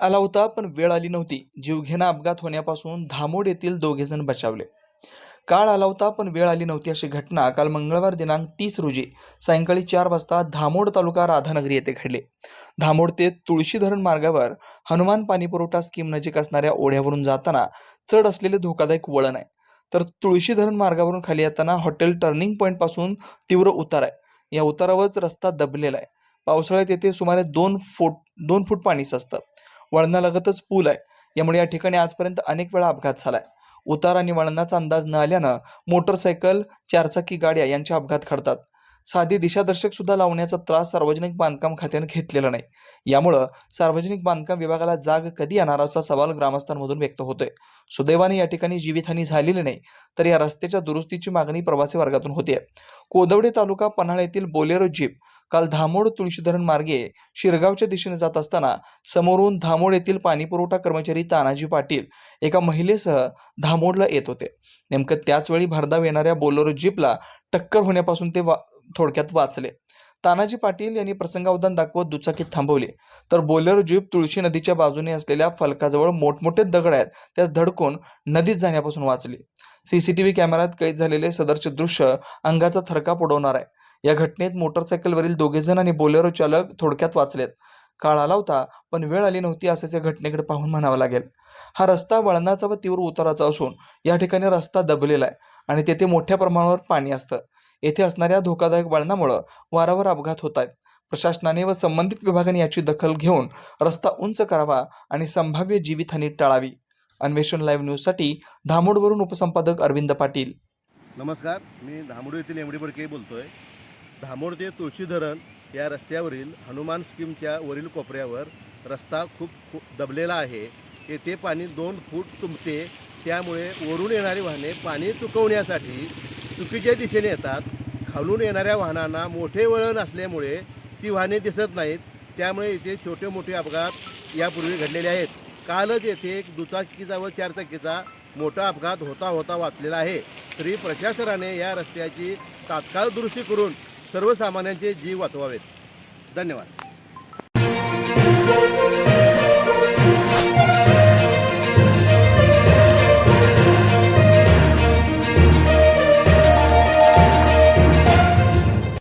आला होता पण वेळ आली नव्हती. जीवघेणा अपघात होण्यापासून धामोड येथील दोघेजण बचावले. काळ आला होता पण वेळ आली नव्हती अशी घटना काल मंगळवार दिनांक तीस रोजी सायंकाळी चार वाजता धामोड तालुका राधानगरी येथे घडले. धामोड ते तुळशी धरण मार्गावर हनुमान पाणीपुरवठा स्कीम नजीक असणाऱ्या ओढ्यावरून जाताना चढ असलेले धोकादायक वळण आहे. तर तुळशी धरण मार्गावरून खाली येताना हॉटेल टर्निंग पॉईंटपासून तीव्र उतार आहे. या उतारावरच रस्ता दबलेला आहे. पावसाळ्यात येथे सुमारे दोन फूट दोन फूट पाणी साचतं. वळणालगतच पूल आहे. यामुळे या ठिकाणी आजपर्यंत अनेक वेळा अपघात झालाय. उतार आणि वळणाचा अंदाज न आल्यानं मोटरसायकल चारचाकी गाड्या यांचे अपघात घडतात. साधी दिशादर्शक सुद्धा लावण्याचा त्रास सार्वजनिक बांधकाम खात्याने घेतलेला नाही. यामुळं सार्वजनिक बांधकाम विभागाला जाग कधी येणार असा सवाल ग्रामस्थांमधून व्यक्त होतोय. सुदैवाने या ठिकाणी जीवितहानी झालेली नाही तर या रस्त्याच्या दुरुस्तीची मागणी प्रवासी वर्गातून होते कोदवडे तालुका पन्हाळ येथील बोलेरो जीप काल धामोड तुळशीधरण मार्गे शिरगावच्या दिशेने जात असताना समोरून धामोड येथील पाणीपुरवठा कर्मचारी तानाजी पाटील एका महिलेसह धामोडला येत होते. नेमकं त्याचवेळी भरधाव येणाऱ्या बोलेरो जीपला टक्कर होण्यापासून ते वा थोडक्यात वाचले. तानाजी पाटील यांनी प्रसंगावधान दाखवत दुचाकी थांबवली. तर बोलेरो जीप तुळशी नदीच्या बाजूने असलेल्या फलकाजवळ मोठमोठे दगड आहेत त्यास धडकून नदीत जाण्यापासून वाचली. सीसीटीव्ही कॅमेऱ्यात कैद झालेले सदरचे दृश्य अंगाचा थरकाप उडवणार आहे. या घटनेत मोटरसायकलवरील दोघेजण आणि बोलेरो चालक थोडक्यात वाचलेत. काळ आला होता पण वेळ आली नव्हती असंच या घटनेकडे पाहून म्हणावं लागेल. हा रस्ता वळणाचा व तीव्र उताराचा असून या ठिकाणी रस्ता दबलेला आहे आणि तेथे मोठ्या प्रमाणावर पाणी असतं. येथे असणाऱ्या धोकादायक वळणामुळं वारंवार अपघात होत आहेत. प्रशासनाने व संबंधित विभागाने याची दखल घेऊन रस्ता उंच करावा आणि संभाव्य जीवितहानी टाळावी. अन्वेषण लाईव्ह न्यूजसाठी धामोडवरून उपसंपादक अरविंद पाटील. नमस्कार मी धामोड येथील एम डी बडके बोलतोय. धामोड ते तुळशी धरण या रस्त्यावरील हनुमान स्कीमच्या वरील कोपऱ्यावर रस्ता खूप खूप दबलेला आहे. येथे पाणी दोन फूट तुंबते. त्यामुळे वरून येणारी वाहने पाणी चुकवण्यासाठी चुकीच्या दिशेने येतात. खालून येणाऱ्या वाहनांना मोठे वळण असल्यामुळे ती वाहने दिसत नाहीत. त्यामुळे इथे छोटे मोठे अपघात यापूर्वी घडलेले आहेत. कालच येथे एक दुचाकीचा व चारचाकीचा मोठा अपघात होता होता वाचलेला आहे. तरी प्रशासनाने या रस्त्याची तात्काळ दुरुस्ती करून सर्वसामान्यांचे जीव वाचवावेत. धन्यवाद.